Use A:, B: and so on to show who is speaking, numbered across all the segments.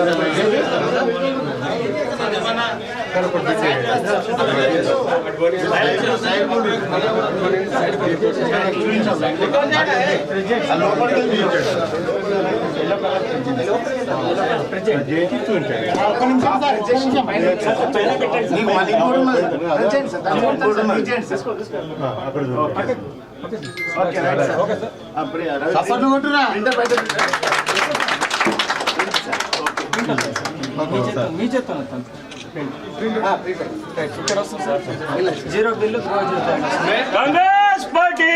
A: రవి.
B: చప్పట్లు కొట్టురా.
A: ప్రింటర్ బయట
C: మీ చేస్తాను zero. Bill
D: Congress party!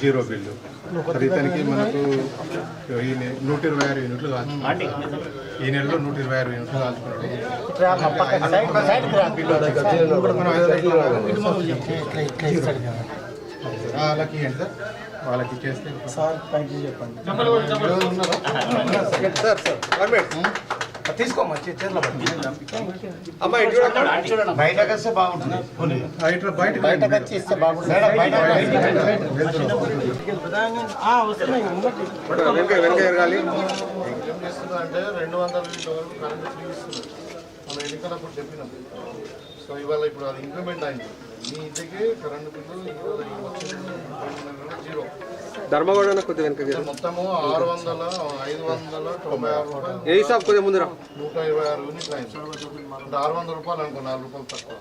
E: Zero bill. మరి ఇతనికి మనకు ఈ నూట ఇరవై ఆరు యూనిట్లు కాల్చుకున్నాడు ఈ నెలలో నూట ఇరవై ఆరు యూనిట్లు కాల్చుకున్నాడు. ఐదు లక్షల వాళ్ళకి ఏంటి సార్ వాళ్ళకి ఇచ్చేస్తే
A: తీసుకోమ్మా చే- చేతిలో పట్టు. బయటకు వస్తే బాగుంటుంది. పోనీ.
E: బయట బయట
A: బయటకు వచ్చి ఇస్తే బాగుంటుంది.
F: అంటే రెండు వందల కరెంట్ ఫ్రీ ఇస్తున్నారు. మన ఎన్నికలప్పుడు చెప్పినాం. సో ఇవాళ ఇప్పుడు అది ఇంప్లిమెంట్ అయింది. మీ ఇంటికి కరెంట్ బిల్లు ఇవాళ ఈ వచ్చిన జీరో
G: ధర్మగౌడ కొద్దిగా వెనక
F: మొత్తము ఆరు వందల ఐదు వందల తొంభై ఆరు రూపాయలు.
G: ఏ హిసాబ్ కొద్దిగా ముందర.
F: నూట ఇరవై ఆరు యూనిట్లు అయింది. అంటే ఆరు వందల రూపాయలు అనుకో నాలుగు రూపాయలు తక్కువ.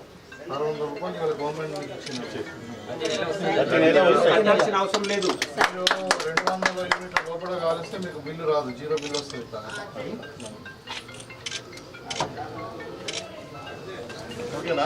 F: ఆరు వందల రూపాయలు ఇవాళ గవర్నమెంట్ మీకు ఇచ్చింది.
C: అవసరం లేదు.
F: రెండు వందల యూనిట్ల లోపల కాలిస్తే మీకు బిల్లు రాదు. జీరో బిల్లు వస్తుంది ఓకేనా?